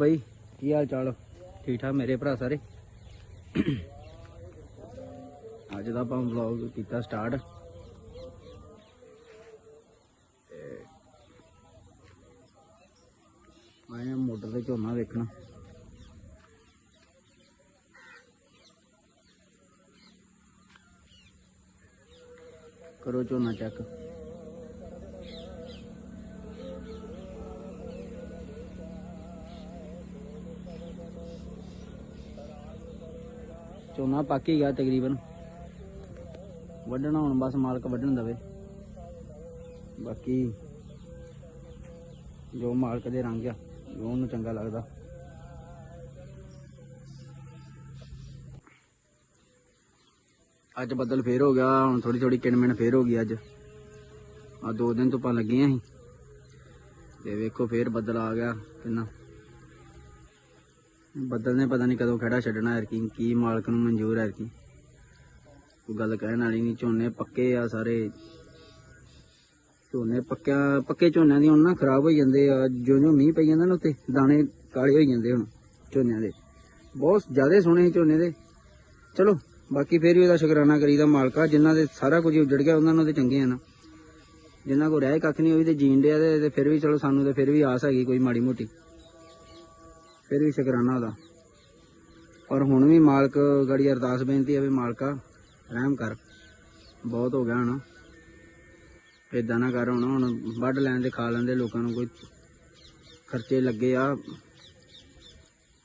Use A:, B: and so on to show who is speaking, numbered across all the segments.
A: ਬਾਈ? ਕੀ ਹਾਲ ਚਾਲ? ਠੀਕ ਠਾਕ ਮੇਰੇ ਭਰਾ ਸਾਰੇ? ਅੱਜ ਦਾ ਆਪਾਂ ਵਲੌਗ ਕੀਤਾ ਸਟਾਰਟ ਮੈਂ ਮੋਟਰ ਤੇ ਝੋਨਾ ਵੇਖਣਾ। ਕਰੋ ਝੋਨਾ ਚੈੱਕ ਝੋਨਾ ਪੱਕ ਹੀ ਗਿਆ ਤਕਰੀਬਨ। ਵੱਢਣਾ ਹੁਣ ਬਸ ਮਾਲਕ ਵੱਢਣ ਦਵੇ। ਬਾਕੀ ਜੋ ਮਾਲਕ ਦੇ ਰੰਗ ਆ, ਜੋ ਉਹਨੂੰ ਚੰਗਾ ਲੱਗਦਾ। ਅੱਜ ਬੱਦਲ ਫੇਰ ਹੋ ਗਿਆ, ਹੁਣ ਥੋੜੀ ਥੋੜੀ ਕਿਣਮਿਣ ਫੇਰ ਹੋ ਗਈ ਅੱਜ। ਆ ਦੋ ਦਿਨ ਧੁੱਪਾਂ ਲੱਗੀਆਂ ਸੀ। ਤੇ ਵੇਖੋ ਫੇਰ ਬੱਦਲ ਆ ਗਿਆ ਕਿੰਨਾ। ਬੱਦਲ ਨੇ ਪਤਾ ਨਹੀਂ ਕਦੋਂ ਖੜਾ ਛੱਡਣਾ ਯਾਰ ਕੀ ਕੀ ਮਾਲਕ ਨੂੰ ਮਨਜ਼ੂਰ ਹੈ ਕੀ ਕੋਈ ਗੱਲ ਕਹਿਣ ਵਾਲੀ ਨਹੀਂ ਝੋਨੇ ਪੱਕੇ ਆ ਸਾਰੇ। ਝੋਨੇ ਪੱਕਿਆ, ਪੱਕੇ ਝੋਨਿਆਂ ਦੀ ਹੁਣ ਨਾ ਖਰਾਬ ਹੋ ਜਾਂਦੇ ਆ ਜੋ ਜੋ ਮੀਂਹ ਪਈ ਜਾਂਦਾ ਨਾ ਉੱਤੇ ਦਾਣੇ ਕਾਲੇ ਹੋ ਜਾਂਦੇ ਹੁਣ ਝੋਨਿਆਂ ਦੇ। ਬਹੁਤ ਜ਼ਿਆਦਾ ਸੋਹਣੇ ਸੀ ਝੋਨੇ ਦੇ। ਚਲੋ, ਬਾਕੀ ਫੇਰ ਵੀ ਉਹਦਾ ਸ਼ੁਕਰਾਨਾ ਕਰੀਦਾ ਮਾਲਕਾ ਜਿਨ੍ਹਾਂ ਦੇ ਸਾਰਾ ਕੁਝ ਉੱਜੜ ਗਿਆ, ਉਹਨਾਂ ਨੂੰ ਤੇ ਚੰਗੇ ਆ ਨਾ। ਜਿਨ੍ਹਾਂ ਕੋ ਰਹਿ ਕੱਖ ਨਹੀਂ ਉਹ ਵੀ ਤੇ ਜੀਣ ਡਿਆ ਤੇ ਫਿਰ ਵੀ ਚਲੋ ਸਾਨੂੰ ਤੇ ਫਿਰ ਵੀ ਆਸ ਹੈਗੀ ਕੋਈ ਮਾੜੀ ਮੋਟੀ। ਫਿਰ ਵੀ ਸ਼ੁਕਰਾਨਾ ਉਹਦਾ। ਪਰ ਹੁਣ ਵੀ ਮਾਲਕ ਗੜੀ ਅਰਦਾਸ ਬੇਨਤੀ ਹੈ ਵੀ ਮਾਲਕਾ, ਰਹਿਮ ਕਰ। ਬਹੁਤ ਹੋ ਗਿਆ ਹੁਣ। ਏਦਾਂ ਨਾ ਕਰ ਹੁਣ ਹੁਣ ਵੱਢ ਲੈਣ ਦੇ ਖਾ ਲੈਂਦੇ ਲੋਕਾਂ ਨੂੰ ਕੋਈ ਖਰਚੇ ਲੱਗੇ ਆ।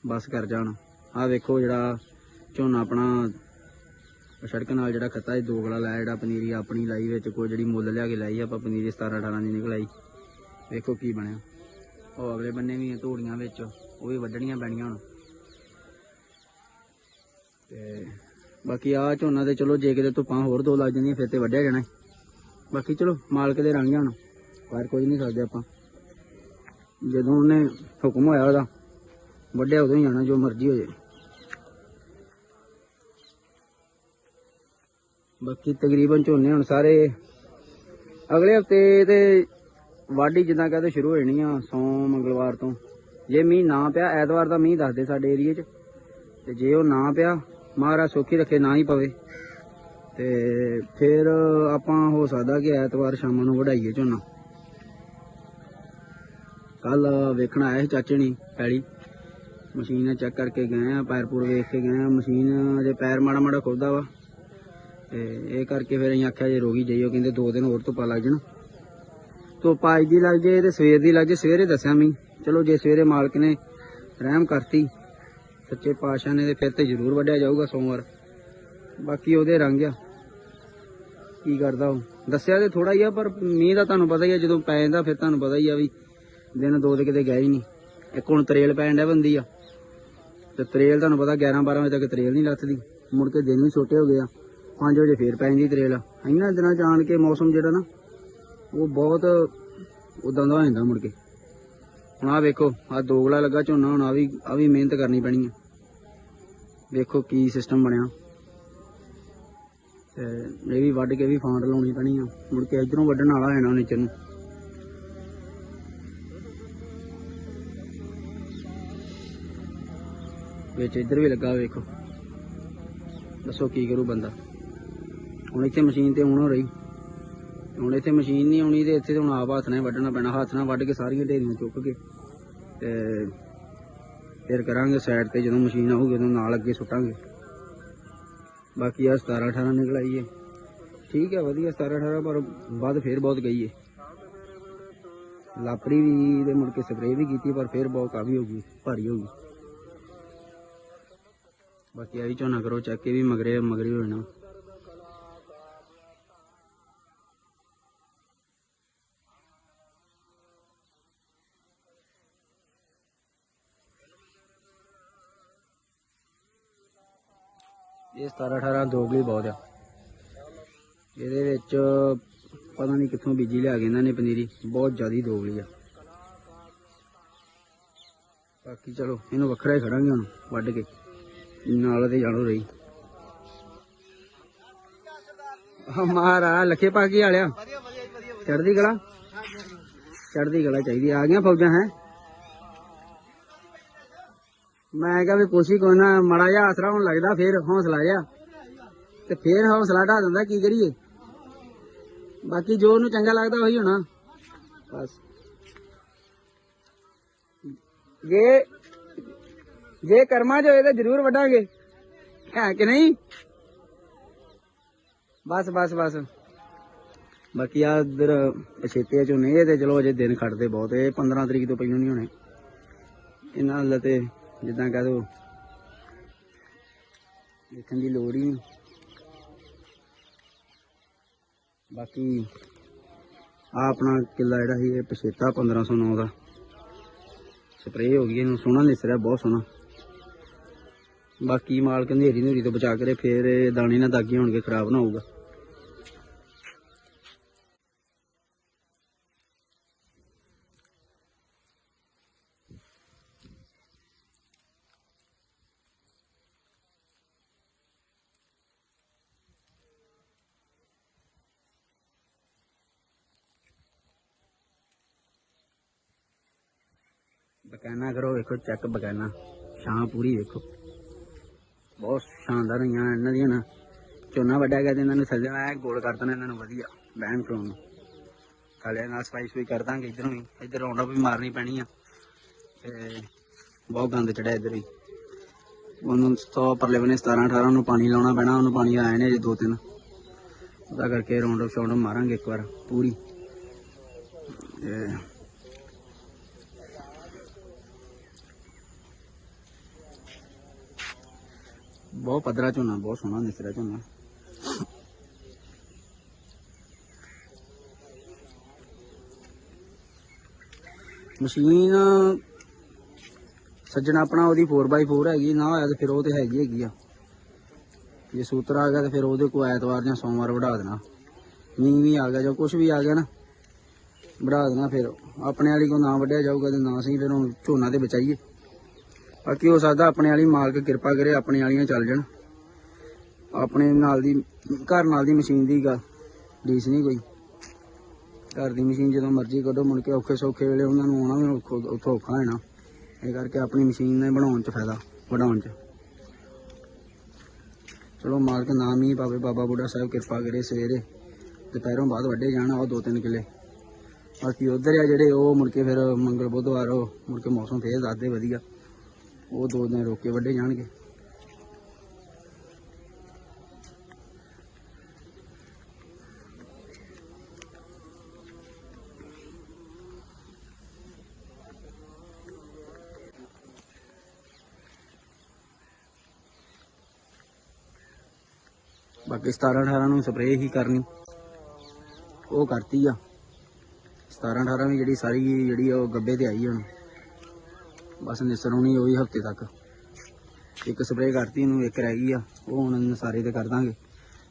A: ਬਸ ਕਰ ਜਾਣ ਆ ਵੇਖੋ ਜਿਹੜਾ ਝੋਨਾ ਆਪਣਾ ਸੜਕ ਨਾਲ ਜਿਹੜਾ ਖੱਤਾ ਇਹ ਦੋਗਲਾ ਲਾਇਆ ਜਿਹੜਾ ਪਨੀਰੀ ਆਪਣੀ ਲਾਈ ਵਿੱਚ, ਕੋਈ ਜਿਹੜੀ ਮੁੱਲ ਲਿਆ ਕੇ ਲਾਈ ਆਪਾਂ ਪਨੀਰੀ 17 18 ਦੀ ਨਿਕਲ ਆਈ ਵੇਖੋ ਕੀ ਬਣਿਆ। ਉਹ ਅਗਲੇ ਬੰਨੇ ਵੀ ਆ ਧੂੜੀਆਂ ਵਿੱਚ। ਉਹ ਵੀ ਵੱਢਣੀਆਂ ਪੈਣੀਆਂ ਹੁਣ। ਤੇ ਬਾਕੀ ਆ ਝੋਨਾ ਤੇ ਚਲੋ ਜੇ ਕਿਤੇ ਧੁੱਪਾਂ ਹੋਰ ਦੋ ਲੱਗ ਜਾਂਦੀਆਂ, ਫਿਰ ਤੇ ਵੱਢਿਆ ਜਾਣਾ ਬਾਕੀ ਚਲੋ, ਮਾਲਕ ਦੇ ਰੰਗ ਹੁਣ। ਪਰ ਕੋਈ ਨਹੀਂ ਸਕਦੇ ਆਪਾਂ। ਜਦੋਂ ਉਹਨੇ ਹੁਕਮ ਹੋਇਆ ਉਹਦਾ, ਵੱਢਿਆ ਉਦੋਂ ਹੀ ਜਾਣਾ, ਜੋ ਮਰਜ਼ੀ ਹੋ ਜਾਏ। ਬਾਕੀ ਤਕਰੀਬਨ ਝੋਨੇ ਹੁਣ ਸਾਰੇ ਅਗਲੇ ਹਫ਼ਤੇ ਤੇ ਵਾਢੀ ਜਿੱਦਾਂ ਕਹਦੇ ਸ਼ੁਰੂ ਹੋ ਜਾਣੀ ਆ, ਸੋਮ, ਮੰਗਲਵਾਰ ਤੋਂ। ਜੇ ਮੀਂਹ ਨਾ ਪਿਆ, ਐਤਵਾਰ ਦਾ ਮੀਂਹ ਦੱਸਦੇ ਸਾਡੇ ਏਰੀਏ 'ਚ। ਤੇ ਜੇ ਉਹ ਨਾ ਪਿਆ, ਮਹਾਰਾਜ ਸੋਖੀ ਰੱਖੇ ਨਾ ਹੀ ਪਵੇ। ਤੇ ਫਿਰ ਆਪਾਂ ਹੋ ਸਕਦਾ ਕਿ ਐਤਵਾਰ ਸ਼ਾਮ ਨੂੰ ਵਢਾਈਏ ਝੋਨਾ। ਕੱਲ ਵੇਖਣ ਆਇਆ ਸੀ ਚਾਚੇ ਨਹੀਂ ਪੈਲੀ। ਮਸ਼ੀਨ ਚੈੱਕ ਕਰਕੇ ਗਏ ਆ ਪੈਰਪੁਰ ਵੇਖ ਕੇ ਗਏ ਆ। ਮਸ਼ੀਨ ਜੇ ਪੈਰ ਮਾੜਾ ਮਾੜਾ ਖੁੱਲਦਾ ਵਾ। ਤੇ ਇਹ ਕਰਕੇ ਫਿਰ ਅਸੀਂ ਆਖਿਆ ਜੇ ਰੋਗੀ ਜਾਈਓ, ਕਹਿੰਦੇ ਦੋ ਦਿਨ ਹੋਰ ਧੁੱਪਾ ਲੱਗ ਜਾਣ। ਧੁੱਪ ਅੱਜ ਦੀ ਲੱਗ ਜੇ ਤੇ ਸਵੇਰ ਦੀ ਲੱਗ ਜੇ, ਸਵੇਰੇ ਦੱਸਿਆ ਮੈਂ ਚਲੋ ਜੇ ਸਵੇਰੇ ਮਾਲਕ ਨੇ ਰਹਿਮ ਕਰਤੀ, ਸੱਚੇ ਪਾਤਸ਼ਾਹ ਨੇ ਤੇ ਫਿਰ ਤੇ ਜ਼ਰੂਰ ਵੱਢਿਆ ਜਾਊਗਾ ਸੋਮਵਾਰ। ਬਾਕੀ ਉਹਦੇ ਰੰਗ ਆ। ਕੀ ਕਰਦਾ ਉਹ? ਦੱਸਿਆ ਤੇ ਥੋੜਾ ਹੀ ਆ, ਪਰ ਮੀਂਹ ਦਾ ਤੁਹਾਨੂੰ ਪਤਾ ਹੀ ਆ, ਜਦੋਂ ਪੈ ਜਾਂਦਾ ਫਿਰ ਤੁਹਾਨੂੰ ਪਤਾ ਹੀ ਆ ਵੀ ਦਿਨ ਦੋ ਦੇ ਕਿਤੇ ਗਏ ਹੀ ਨਹੀਂ। ਇੱਕ ਹੁਣ ਤਰੇਲ ਪੈਣ ਡਿਆ ਬੰਦੀ ਆ। ਤੇ ਤਰੇਲ ਤੁਹਾਨੂੰ ਪਤਾ 11 12 ਵਜੇ ਤੱਕ ਤਰੇਲ ਨਹੀਂ ਲੱਥਦੀ। ਮੁੜ ਕੇ ਦਿਨ ਵੀ ਛੋਟੇ ਹੋ ਗਏ ਆ। 5 ਵਜੇ ਫੇਰ ਪੈ ਜਾਂਦੀ ਤਰੇਲ। ਇਹਨਾਂ ਦਿਨਾਂ ਜਾਣ ਕੇ ਮੌਸਮ ਜਿਹੜਾ ਨਾ, ਉਹ ਬਹੁਤ ਉਦਾਂ ਦਾ ਹੋ ਜਾਂਦਾ ਮੁੜ ਕੇ। ਹੁਣ ਆ ਵੇਖੋ ਆ ਦੋਗਲਾ ਲੱਗਾ ਝੋਨਾ, ਹੁਣ ਆ ਵੀ ਆ ਵੀ ਮਿਹਨਤ ਕਰਨੀ ਪੈਣੀ ਆ। ਵੇਖੋ ਕੀ ਸਿਸਟਮ ਬਣਿਆ। ਤੇ ਇਹ ਵੀ ਵੱਢ ਕੇ ਵੀ ਫਾਂਡ ਲਾਉਣੀ ਪੈਣੀ ਆ। ਮੁੜ ਕੇ ਇਧਰੋਂ ਵੱਢਣ ਵਾਲਾ ਹੋਣਾ ਨੀਚੇ ਨੂੰ। ਵਿੱਚ ਇੱਧਰ ਵੀ ਲੱਗਾ ਵੇਖੋ। ਦੱਸੋ ਕੀ ਕਰੂ ਬੰਦਾ। ਹੁਣ ਇੱਥੇ ਮਸ਼ੀਨ ਤੇ ਹੁਣ ਹੋ ਰਹੀ। ਹੁਣ ਇੱਥੇ ਮਸ਼ੀਨ ਨਹੀਂ ਆਉਣੀ ਤੇ ਇੱਥੇ ਤਾਂ ਹੁਣ ਆਪ ਹੱਥ ਨਾਲ ਹੀ ਵੱਢਣਾ ਪੈਣਾ, ਹੱਥ ਨਾਲ ਵੱਢ ਕੇ ਸਾਰੀਆਂ ਢੇਰੀਆਂ ਚੁੱਕ ਕੇ ਤੇ ਫਿਰ ਕਰਾਂਗੇ ਸਾਈਡ ਤੇ ਜਦੋਂ ਮਸ਼ੀਨ ਆਊਗੀ ਉਦੋਂ ਨਾਲ ਅੱਗੇ ਸੁੱਟਾਂਗੇ। ਬਾਕੀ ਆ 17 18 ਨਿਕਲ ਆਈ ਏ ਠੀਕ ਹੈ, ਵਧੀਆ 17 18 ਪਰ ਬਾਅਦ ਫੇਰ ਬਹੁਤ ਗਈ ਏ ਲਾਪਰੀ ਵੀ ਦੇ ਮੁੜ ਕੇ ਸਪਰੇਅ ਵੀ ਕੀਤੀ, ਪਰ ਫੇਰ ਬਹੁਤ ਕਾਫੀ ਹੋ ਗਈ, ਭਾਰੀ ਹੋ ਗਈ। ਬਾਕੀ ਆ ਵੀ ਝੋਨਾ ਕਰੋ, ਚੱਕ ਕੇ ਵੀ ਮਗਰੇ ਮਗਰੇ ਹੋ ਇਹ 17 18 ਦੋਗਲੀ ਬਹੁਤ ਆ। ਇਹਦੇ ਵਿੱਚ ਪਤਾ ਨਹੀਂ ਕਿੱਥੋਂ ਬੀਜੀ ਲਿਆ ਕੇ ਇਹਨਾਂ ਨੇ ਪਨੀਰੀ। ਬਹੁਤ ਜ਼ਿਆਦੀ ਦੋਗਲੀ ਆ। ਬਾਕੀ ਚਲੋ, ਇਹਨੂੰ ਵੱਖਰਾ ਹੀ ਖੜਾਂਗੇ ਹੁਣ, ਵੱਢ ਕੇ। ਨਾਲ ਤੇ ਜਾਣੋ ਰਹੀ। ਹਮਾਰਾ ਲੱਖੇ ਪਾ ਕੀ ਵਾਲਿਆ। ਚੜਦੀ ਗਲਾ ਚੜਦੀ ਕਲਾ ਚਾਹੀਦੀ ਆ। ਗਿਆ ਫੌਜਾਂ, ਹੈ? ਮੈਂ ਕਿਹਾ ਵੀ ਕੁਛ ਹੀ ਕੋਈ ਨਾ, ਮਾੜਾ ਜਿਹਾ ਆਸਰਾ ਹੁਣ ਲੱਗਦਾ, ਫੇਰ ਹੌਸਲਾ ਜਿਹਾ। ਤੇ ਫੇਰ ਹੌਸਲਾ ਢਾ ਦਿੰਦਾ ਕੀ ਕਰੀਏ? ਬਾਕੀ ਜੋ ਉਹਨੂੰ ਚੰਗਾ ਲੱਗਦਾ ਉਹੀ ਹੋਣਾ। ਬਸ। ਜੇ ਜੇ ਕਰਮਾਂ ਚ ਹੋਏ ਤਾਂ ਜ਼ਰੂਰ ਵੱਢਾਂਗੇ। ਹੈ ਕਿ ਨਹੀਂ? ਬਸ ਬਸ ਬਸ। ਬਾਕੀ ਆ ਇਧਰ ਪਛੇਤੇ ਝੋਨੇ, ਇਹ ਤੇ ਚਲੋ ਅਜੇ ਦਿਨ ਖੜਦੇ ਬਹੁਤ, ਇਹ 15 ਤਰੀਕ ਤੋਂ ਪਹਿਲਾਂ ਨਹੀਂ ਹੋਣੇ। ਇਹਨਾਂ ਨਾਲ ਤੇ ਜਿੱਦਾਂ ਕਹ ਦੋ। ਦੇਖਣ ਦੀ ਲੋੜ ਹੀ ਨਹੀਂ। ਬਾਕੀ ਆ ਆਪਣਾ ਕਿੱਲਾ ਜਿਹੜਾ ਸੀ, ਇਹ ਪਛੇਤਾ 1509 ਦਾ। ਸਪਰੇਅ ਹੋ ਗਈ ਇਹਨੂੰ, ਸੋਹਣਾ ਦਿਸ ਰਿਹਾ ਬਹੁਤ ਸੋਹਣਾ। ਬਾਕੀ ਮਾਲ ਕੰਧੇਰੀ ਨੂਰੀ ਤੋਂ ਬਚਾ ਕੇ ਫੇਰ ਦਾਣੇ ਨਾ ਦਾਗੇ ਹੋਣਗੇ, ਖਰਾਬ ਨਾ ਹੋਊਗਾ। ਬਕਾਨਾ ਕਰੋ, ਵੇਖੋ, ਚੈੱਕ ਬਕਾਨਾ ਛਾਂ ਪੂਰੀ ਵੇਖੋ। ਬਹੁਤ ਸ਼ਾਨਦਾਰ ਹੋਈਆਂ ਇਹਨਾਂ ਦੀਆਂ ਨਾ। ਝੋਨਾ ਵੱਡਾ ਗਿਆ ਤੇ ਇਹਨਾਂ ਨੂੰ ਸੱਜਣਾ ਐ ਗੋਲ ਕਰ ਦੇਣਾ ਇਹਨਾਂ ਨੂੰ, ਵਧੀਆ। ਬਹਿਣ ਖਲੋਣ ਨੂੰ। ਕਾਲੇ ਨਾਲ ਸਫ਼ਾਈ ਸੁਈ ਕਰ ਦਾਂਗੇ ਇਧਰੋਂ ਵੀ। ਇਧਰ ਰੌਂਡਾ ਵੀ ਮਾਰਨੀ ਪੈਣੀ ਆ। ਤੇ ਬਹੁਤ ਗੰਦ ਚੜਿਆ ਇਧਰ ਵੀ। ਉਹਨੂੰ 100 ਪਰਲੇ ਬਨੇ 17 18 ਨੂੰ ਪਾਣੀ ਲਾਉਣਾ ਪੈਣਾ, ਉਹਨੂੰ ਪਾਣੀ ਆਏ ਨੇ ਜੇ ਦੋ ਤਿੰਨ। ਉਹਦਾ ਕਰਕੇ ਰੌਂਡ ਸ਼ੌਂਡ ਮਾਰਾਂਗੇ ਇੱਕ ਵਾਰ, ਪੂਰੀ। ਤੇ ਬਹੁਤ ਪੱਧਰਾ ਝੋਨਾ, ਬਹੁਤ ਸੋਹਣਾ ਦਿਸ ਝੋਨਾ। ਮਸ਼ੀਨ ਸੱਜਣਾ ਆਪਣਾ ਉਹਦੀ 4x4 ਹੈਗੀ, ਨਾ ਹੋਇਆ ਤੇ ਫਿਰ ਉਹ ਤੇ ਹੈਗੀ ਹੈਗੀ ਆ। ਜੇ ਸੂਤਰ ਆ ਗਿਆ ਤੇ ਫਿਰ ਉਹਦੇ ਕੋ ਐਤਵਾਰ ਜਾਂ ਸੋਮਵਾਰ ਵਢਾ ਦੇਣਾ। ਮੀਂਹ ਵੀ ਆ ਗਿਆ, ਜਾਂ ਕੁਝ ਵੀ ਆ ਗਿਆ ਨਾ, ਵਢਾ ਦੇਣਾ ਫਿਰ। ਆਪਣੇ ਵਾਲੀ ਕੋ ਨਾ ਵੱਢਿਆ ਜਾਊਗਾ ਤੇ ਨਾ ਸਹੀ ਫਿਰ ਹੁਣ ਝੋਨਾ ਤੇ ਬਚਾਈਏ। ਬਾਕੀ ਹੋ ਸਕਦਾ ਆਪਣੇ ਵਾਲੀ ਮਾਲਕ ਕਿਰਪਾ ਕਰੇ, ਆਪਣੇ ਵਾਲੀਆਂ ਚੱਲ ਜਾਣ। ਆਪਣੇ ਨਾਲ ਦੀ, ਘਰ ਨਾਲ ਦੀ ਮਸ਼ੀਨ ਦੀ ਗੱਲ, ਡੀਸ ਨਹੀਂ ਕੋਈ। ਘਰ ਦੀ ਮਸ਼ੀਨ ਜਦੋਂ ਮਰਜ਼ੀ ਕੱਢੋ, ਮੁੜ ਕੇ ਔਖੇ ਸੌਖੇ ਵੇਲੇ ਉਹਨਾਂ ਨੂੰ ਆਉਣਾ ਵੀ ਔਖੋ- ਉੱਥੋਂ ਔਖਾ ਹੋਣਾ। ਇਹ ਕਰਕੇ ਆਪਣੀ ਮਸ਼ੀਨ ਨੇ ਬਣਾਉਣ ਚ ਫਾਇਦਾ, ਵਧਾਉਣ ਚ। ਚਲੋ ਮਾਲਕ ਨਾਮ ਹੀ ਪਾਵੇ, ਬਾਬਾ ਬੁੱਢਾ ਸਾਹਿਬ ਕਿਰਪਾ ਕਰੇ ਸਵੇਰੇ। ਦੁਪਹਿਰੋਂ ਬਾਅਦ ਵੱਡੇ ਜਾਣਾ ਉਹ ਦੋ ਤਿੰਨ ਕਿੱਲੇ। ਬਾਕੀ ਉਧਰ ਆ ਜਿਹੜੇ ਉਹ ਮੁੜ ਕੇ ਫਿਰ ਮੰਗਲ ਬੁੱਧਵਾਰ ਉਹ ਮੁੜ ਕੇ ਮੌਸਮ ਫੇਰ ਦੱਸਦੇ ਵਧੀਆ। ਉਹ ਦੋ ਦਿਨ ਰੋਕੇ ਕੇ ਵੱਡੇ ਜਾਣਗੇ। ਬਾਕੀ 17 18 ਨੂੰ ਸਪਰੇਅ ਹੀ ਕਰਨੀ। ਉਹ ਕਰਤੀ ਆ। 17 18 ਵੀ ਜਿਹੜੀ ਸਾਰੀ ਜਿਹੜੀ ਆ ਉਹ ਗੱਬੇ ਤੇ ਆਈ ਹੁਣ। ਬਸ ਨਿਸਰ ਹੋਣੀ ਉਹ ਵੀ ਹਫ਼ਤੇ ਤੱਕ। ਇੱਕ ਸਪਰੇਅ ਕਰਤੀ ਇਹਨੂੰ, ਇੱਕ ਰਹਿ ਗਈ ਆ। ਉਹ ਹੁਣ ਸਾਰੇ ਤੇ ਕਰ ਦਾਂਗੇ।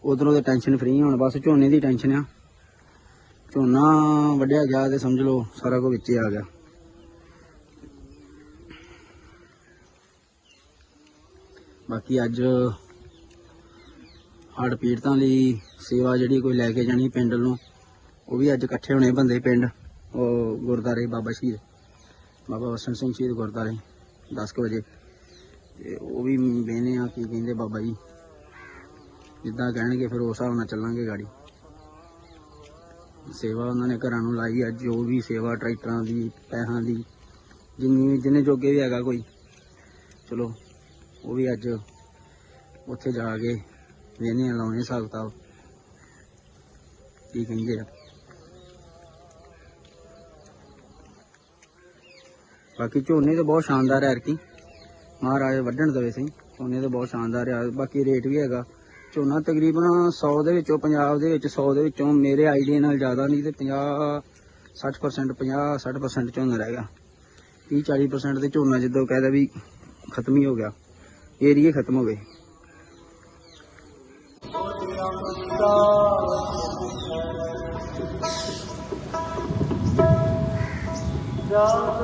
A: ਉਧਰੋਂ ਤੇ ਟੈਨਸ਼ਨ ਫ੍ਰੀ ਹੁਣ, ਬਸ ਝੋਨੇ ਦੀ ਟੈਨਸ਼ਨ ਆ। ਝੋਨਾ ਵੱਢਿਆ ਗਿਆ ਤੇ ਸਮਝ ਲਓ, ਸਾਰਾ ਕੁਝ ਵਿੱਚੇ ਆ ਗਿਆ। ਬਾਕੀ ਅੱਜ ਹੜ ਪੀੜਤਾਂ ਲਈ ਸੇਵਾ ਜਿਹੜੀ ਕੋਈ ਲੈ ਕੇ ਜਾਣੀ ਪਿੰਡ ਨੂੰ ਉਹ ਵੀ ਅੱਜ ਇਕੱਠੇ ਹੋਣੇ ਬੰਦੇ ਪਿੰਡ, ਉਹ ਗੁਰਦਾਰੇ ਬਾਬਾ ਸ਼ਹੀਦ। ਬਾਬਾ ਵਸਣ ਸਿੰਘ ਸ਼ਹੀਦ ਗੁਰਦੁਆਰੇ 10 ਕੁ ਵਜੇ। ਤੇ ਉਹ ਵੀ ਵੇਨੇ ਆ ਕੀ ਕਹਿੰਦੇ ਬਾਬਾ ਜੀ। ਜਿੱਦਾਂ ਕਹਿਣਗੇ ਫਿਰ ਉਸ ਹਿਸਾਬ ਨਾਲ ਚੱਲਾਂਗੇ ਗਾੜੀ। ਸੇਵਾ ਉਹਨਾਂ ਨੇ ਘਰਾਂ ਨੂੰ ਲਾਈ ਅੱਜ ਜੋ ਵੀ ਸੇਵਾ ਟਰੈਕਟਰਾਂ ਦੀ, ਪੈਸਿਆਂ ਦੀ, ਜਿੰਨੀ ਵੀ ਜਿੰਨੇ ਜੋਗੇ ਵੀ ਹੈਗਾ ਕੋਈ। ਚਲੋ, ਉਹ ਵੀ ਅੱਜ ਉੱਥੇ ਜਾ ਕੇ ਵੇਨੇ ਲਾਉਣੇ ਹਿਸਾਬ ਕਿਤਾਬ ਕੀ ਕਹਿੰਦੇ ਆ। ਬਾਕੀ ਝੋਨੇ ਤਾਂ ਬਹੁਤ ਸ਼ਾਨਦਾਰ ਹੈ ਅਰਕੀ ਮਹਾਰਾਜ ਵੱਢਣ ਦਵੇ ਸਹੀ, ਝੋਨੇ ਤਾਂ ਬਹੁਤ ਸ਼ਾਨਦਾਰ ਆ। ਬਾਕੀ ਰੇਟ ਵੀ ਹੈਗਾ। ਝੋਨਾ ਤਕਰੀਬਨ 100 ਦੇ ਵਿੱਚੋਂ ਪੰਜਾਬ ਦੇ ਵਿੱਚ 100 ਦੇ ਵਿੱਚੋਂ ਮੇਰੇ ਆਈਡੀਆ ਨਾਲ ਜ਼ਿਆਦਾ ਨਹੀਂ ਤੇ 50 60% 50 60% ਝੋਨਾ ਰਹਿ ਗਿਆ। 30 40% ਦੇ ਝੋਨਾ ਜਿੱਦੋਂ ਕਹਿੰਦਾ ਵੀ ਖਤਮ ਹੀ ਹੋ ਗਿਆ। ਏਰੀਏ ਖਤਮ ਹੋ ਗਏ। ਜਾ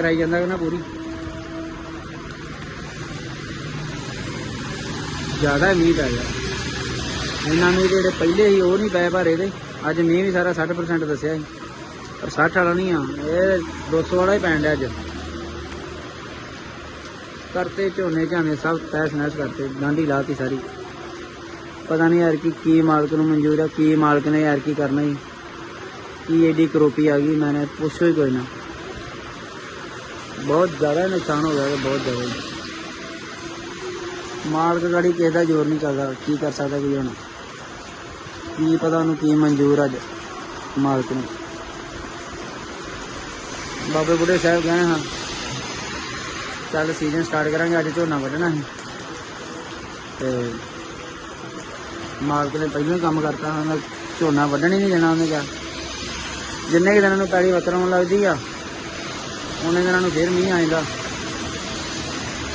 A: ਕਰਾਈ ਜਾਂਦਾ ਨਾ ਪੂਰੀ। ਜ਼ਿਆਦਾ ਮੀਂਹ ਪੈ ਗਿਆ। ਇਹਨਾਂ ਨੂੰ ਜਿਹੜੇ ਪਹਿਲੇ ਸੀ, ਉਹ ਨਹੀਂ ਪਏ ਪਰ ਇਹਦੇ। ਅੱਜ ਮੀਂਹ ਵੀ ਸਾਰਾ 60% ਦੱਸਿਆ ਸੀ। ਪਰ 60 ਵਾਲਾ ਨਹੀਂ ਆ, ਇਹ 200 ਵਾਲਾ ਹੀ ਪੈਣ ਡਿਆ ਅੱਜ। ਕਰਤੇ, ਝੋਨੇ, ਝਾਨੇ ਸਭ ਤੈਸ ਨੈਸ ਕਰਤੇ ਡਾਂਡੀ ਲਾਤੀ ਸਾਰੀ। ਪਤਾ ਨਹੀਂ ਯਾਰ ਕੀ ਕੀ ਮਾਲਕ ਨੂੰ ਮਨਜ਼ੂਰ ਆ, ਕੀ ਮਾਲਕ ਨੇ ਯਾਰ ਕੀ ਕਰਨਾ ਹੀ। ਕੀ ਏਡੀ ਕਰੋਪੀ ਆ ਗਈ ਮੈਨੇ ਪੁੱਛੋ ਹੀ ਕੋਈ ਨਾ। ਬਹੁਤ ਜ਼ਿਆਦਾ ਨੁਕਸਾਨ ਹੋ ਗਿਆ ਇਹਦਾ, ਬਹੁਤ ਜ਼ਿਆਦਾ। ਹੀ। ਮਾਲਕ ਗਾੜੀ ਕਿਸੇ ਦਾ ਜ਼ੋਰ ਨਹੀਂ ਚੱਲਦਾ ਕੀ ਕਰ ਸਕਦਾ ਕੋਈ ਹੁਣ? ਕੀ ਪਤਾ ਉਹਨੂੰ ਕੀ ਮਨਜ਼ੂਰ ਅੱਜ ਮਾਲਕ ਨੂੰ। ਬਾਬੇ ਬੁੱਢੇ ਸਾਹਿਬ ਗਏ ਹਾਂ ਚੱਲ ਸੀਜ਼ਨ ਸਟਾਰਟ ਕਰਾਂਗੇ ਅੱਜ ਝੋਨਾ ਵੱਢਣਾ ਸੀ। ਤੇ ਮਾਲਕ ਨੇ ਪਹਿਲਾਂ ਹੀ ਕੰਮ ਕਰਤਾ ਉਹਨਾਂ ਝੋਨਾ ਵੱਢਣ ਹੀ ਨਹੀਂ ਦੇਣਾ ਉਹਨੇ ਕਿਹਾ। ਜਿੰਨੇ ਕਿ ਦਿਨਾਂ ਨੂੰ ਪੈੜੀ ਵਤਰਨ ਲੱਗਦੀ ਆ ਉਹਨੇ ਦਿਨਾਂ ਨੂੰ ਫੇਰ ਮੀਂਹ ਆਏਗਾ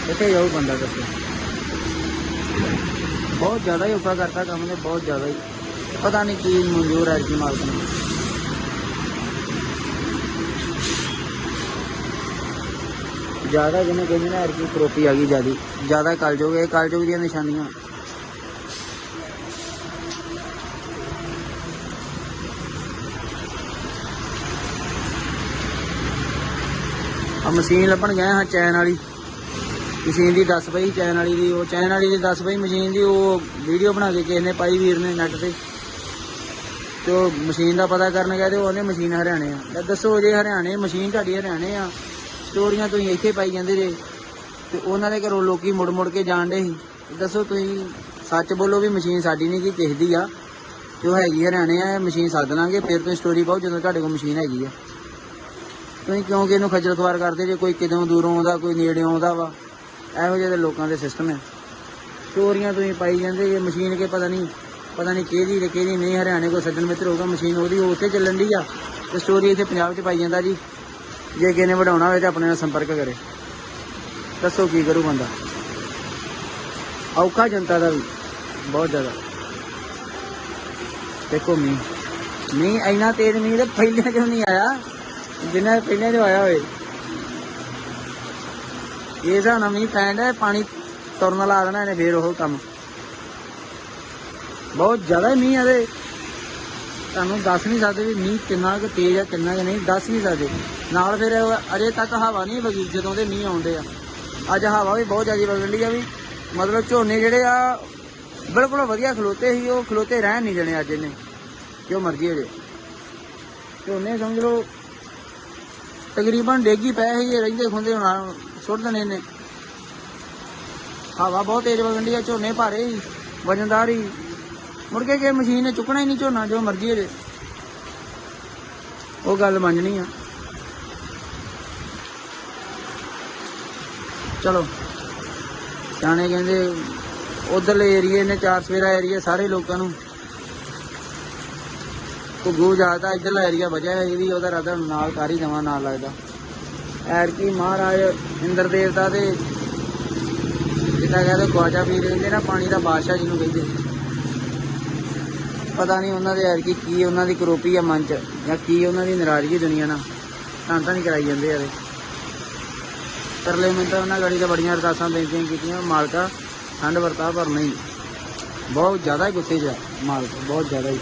A: ਕਿੱਥੇ ਜਾਊ ਬੰਦਾ ਦੱਸੋ। ਬਹੁਤ ਜ਼ਿਆਦਾ ਹੀ ਔਖਾ ਕਰਤਾ ਕੰਮ ਨੇ, ਬਹੁਤ ਜ਼ਿਆਦਾ ਹੀ। ਪਤਾ ਨਹੀਂ ਕੀ ਮਨਜ਼ੂਰ ਹੈ ਕੀ ਮਾਲਕ ਨੂੰ। ਜ਼ਿਆਦਾ ਜਿਹਨੇ ਕਹਿੰਦੇ ਨਾ ਅਰਕੀ ਕਰੋਪੀ ਆ ਗਈ ਜਿਆਦੀ। ਜ਼ਿਆਦਾ ਕਲਯੁਗ ਇਹ ਕਲਯੁਗ ਦੀਆਂ ਨਿਸ਼ਾਨੀਆਂ। ਆ ਮਸ਼ੀਨ ਲੱਭਣ ਗਏ ਹਾਂ ਚੈਨ ਵਾਲੀ। ਮਸ਼ੀਨ ਦੀ ਦੱਸ ਪਈ, ਚੈਨ ਵਾਲੀ ਦੀ, ਉਹ ਚੈਨ ਵਾਲੀ ਦੀ ਦੱਸ ਪਈ, ਮਸ਼ੀਨ ਦੀ ਉਹ ਵੀਡੀਓ ਬਣਾ ਕੇ ਕਿਸੇ ਨੇ ਪਾਈ ਵੀਰ ਨੇ ਨੈਟ ਤੇ। ਤੇ ਉਹ ਮਸ਼ੀਨ ਦਾ ਪਤਾ ਕਰਨ ਗਏ ਤੇ ਉਹਨੇ ਮਸ਼ੀਨ ਹਰਿਆਣੇ ਆ। ਦੱਸੋ ਜੇ ਹਰਿਆਣੇ, ਮਸ਼ੀਨ ਤੁਹਾਡੀ ਹਰਿਆਣੇ ਆ। ਸਟੋਰੀਆਂ ਤੁਸੀਂ ਇੱਥੇ ਪਾਈ ਜਾਂਦੇ ਜੇ। ਤੇ ਉਹਨਾਂ ਦੇ ਘਰੋਂ ਲੋਕੀ ਮੁੜ ਮੁੜ ਕੇ ਜਾਣਦੇ ਸੀ। ਦੱਸੋ ਤੁਸੀਂ ਸੱਚ ਬੋਲੋ ਵੀ ਮਸ਼ੀਨ ਸਾਡੀ ਨਹੀਂ ਕਿ ਕਿਸੇ ਦੀ ਆ। ਤੇ ਉਹ ਹੈਗੀ ਹਰਿਆਣੇ ਆ ਮਸ਼ੀਨ ਸੱਦ ਲਾਂਗੇ, ਫਿਰ ਤੁਸੀਂ ਸਟੋਰੀ ਪਾਓ ਜਦੋਂ ਤੁਹਾਡੇ ਕੋਲ ਮਸ਼ੀਨ ਹੈਗੀ ਆ। ਤੁਸੀਂ ਕਿਉਂਕਿ ਇਹਨੂੰ ਖੱਜਲ ਖਵਾਰ ਕਰਦੇ ਜੇ, ਕੋਈ ਕਿਦੋਂ ਦੂਰੋਂ ਆਉਂਦਾ, ਕੋਈ ਨੇੜਿਓਂ ਆਉਂਦਾ ਵਾ। ਇਹੋ ਜਿਹੇ ਲੋਕਾਂ ਦੇ ਸਿਸਟਮ ਹੈ ਸਟੋਰੀਆਂ ਤੁਸੀਂ ਪਾਈ ਜਾਂਦੇ ਜੇ ਮਸ਼ੀਨ ਕੇ ਪਤਾ ਨਹੀਂ ਪਤਾ ਨਹੀਂ ਕਿਹਦੀ ਤੇ ਕਿਹਦੀ ਨਹੀਂ, ਹਰਿਆਣੇ ਕੋ ਸੱਜਣ ਮਿੱਤਰ ਹੋਊਗਾ ਮਸ਼ੀਨ, ਉਹਦੀ ਉਹ ਉੱਥੇ ਚੱਲਣ ਦੀ ਆ। ਤੇ ਸਟੋਰੀ ਇੱਥੇ ਪੰਜਾਬ 'ਚ ਪਾਈ ਜਾਂਦਾ ਜੀ। ਜੇ ਕਿਸੇ ਨੇ ਵਡਾਉਣਾ ਹੋਵੇ ਤਾਂ ਆਪਣੇ ਨਾਲ ਸੰਪਰਕ ਕਰੇ। ਦੱਸੋ ਕੀ ਕਰੂ ਬੰਦਾ? ਔਖਾ ਜਨਤਾ ਦਾ ਵੀ, ਬਹੁਤ ਜ਼ਿਆਦਾ। ਦੇਖੋ ਮੀਂਹ। ਮੀਂਹ ਇੰਨਾ ਤੇਜ਼ ਮੀਂਹ ਤਾਂ ਪਹਿਲੇ ਕਿਉਂ ਨਹੀਂ ਆਇਆ? ਜਿੰਨਾ ਪਹਿਲੇ ਜੋ ਆਇਆ ਹੋਏ। ਇਹ ਤਾਂ ਨਵੀਂ ਪੈਂਡ ਹੈ, ਪਾਣੀ ਤੁਰਨ ਲਾ ਦੇਣਾ ਇਹਨੇ ਫੇਰ ਉਹ ਕੰਮ। ਬਹੁਤ ਜ਼ਿਆਦਾ ਹੀ ਮੀਂਹ ਆਵੇ ਤੁਹਾਨੂੰ ਦੱਸ ਨਹੀਂ ਸਕਦੇ ਵੀ ਮੀਂਹ ਕਿੰਨਾ ਕੁ ਤੇਜ਼ ਆ, ਕਿੰਨਾ ਕੁ ਨਹੀਂ, ਦੱਸ ਨਹੀਂ ਸਕਦੇ। ਨਾਲ ਫਿਰ ਅਜੇ ਤੱਕ ਹਵਾ ਨਹੀਂ ਵਗੀ, ਜਦੋਂ ਦੇ ਮੀਂਹ ਆਉਂਦੇ ਆ। ਅੱਜ ਹਵਾ ਵੀ ਬਹੁਤ ਜ਼ਿਆਦਾ ਵਗਣ ਡਈ ਆ ਵੀ। ਮਤਲਬ ਝੋਨੇ ਜਿਹੜੇ ਆ, ਬਿਲਕੁਲ ਵਧੀਆ ਖਲੋਤੇ ਸੀ, ਉਹ ਖਲੋਤੇ ਰਹਿਣ ਨਹੀਂ ਦੇਣੇ ਅੱਜ ਇਹਨੇ। ਜੋ ਮਰਜ਼ੀ ਹੋ ਜੇ। ਝੋਨੇ ਸਮਝ ਲਓ ਤਕਰੀਬਨ ਡੇਗੀ ਪਏ ਸੀ ਇਹ ਰਹਿੰਦੇ ਖੁੰਦੇ ਹੁਣ ਸੁੱਟ ਦੇਣੇ ਨੇ ਹਵਾ ਬਹੁਤ ਤੇਜ਼ ਵਗਣ ਆ, ਝੋਨੇ ਭਾਰੇ ਹੀ, ਵਜਨਦਾਰ ਹੀ। ਮੁੜ ਕੇ ਕਿ ਮਸ਼ੀਨ ਨੇ ਚੁੱਕਣਾ ਹੀ ਨਹੀਂ ਝੋਨਾ, ਜੋ ਮਰਜ਼ੀ ਹੋ ਜੇ ਉਹ ਗੱਲ ਮੰਨਣੀ ਆ। ਚਲੋ, ਸਿਆਣੇ ਕਹਿੰਦੇ, ਉਧਰਲੇ ਏਰੀਏ ਨੇ, ਚਾਰ ਸਵੇਰਾ ਏਰੀਆ ਸਾਰੇ ਲੋਕਾਂ ਨੂੰ। ਘੁੱਗੂ ਜਾਂਦਾ ਇੱਧਰਲਾ ਏਰੀਆ ਬਚਿਆ ਇਹ ਵੀ ਉਹਦਾ ਰਾਦਾ ਨਾਲ ਕਰ ਹੀ ਦੇਵਾਂ, ਨਾਲ ਲੱਗਦਾ। ਐਰ ਕੀ ਮਹਾਰਾਜ ਇੰਦਰ ਦੇਵਤਾ ਦੇ ਜਿੱਦਾਂ ਕਹਿੰਦੇ ਖਵਾਜਾ ਪੀਰ ਰਹਿੰਦੇ ਨਾ, ਪਾਣੀ ਦਾ ਬਾਦਸ਼ਾਹ ਜਿਹਨੂੰ ਕਹਿੰਦੇ। ਪਤਾ ਨਹੀਂ ਉਹਨਾਂ ਦੇ ਯਾਰ ਕੀ ਕੀ ਉਹਨਾਂ ਦੀ ਕਰੋਪੀ ਆ ਮਨ ਚ, ਜਾਂ ਕੀ ਉਹਨਾਂ ਦੀ ਨਾਰਾਜ਼ਗੀ ਦੁਨੀਆ ਨਾਲ। ਤਾਂ ਤਾਂ ਨਹੀਂ ਕਰਾਈ ਜਾਂਦੇ ਯਾਰ ਕਰਲੇ ਮੈਂ ਉਹਨਾਂ ਗਾੜੀ 'ਤੇ ਬੜੀਆਂ ਅਰਦਾਸਾਂ ਬੇਨਤੀਆਂ ਕੀਤੀਆਂ, ਮਾਲਕਾ ਠੰਡ ਵਰਤਾ ਪਰ ਨਹੀਂ। ਬਹੁਤ ਜ਼ਿਆਦਾ ਹੀ ਗੁੱਸੇ 'ਚ ਆ, ਮਾਲਕ, ਬਹੁਤ ਜ਼ਿਆਦਾ ਹੀ।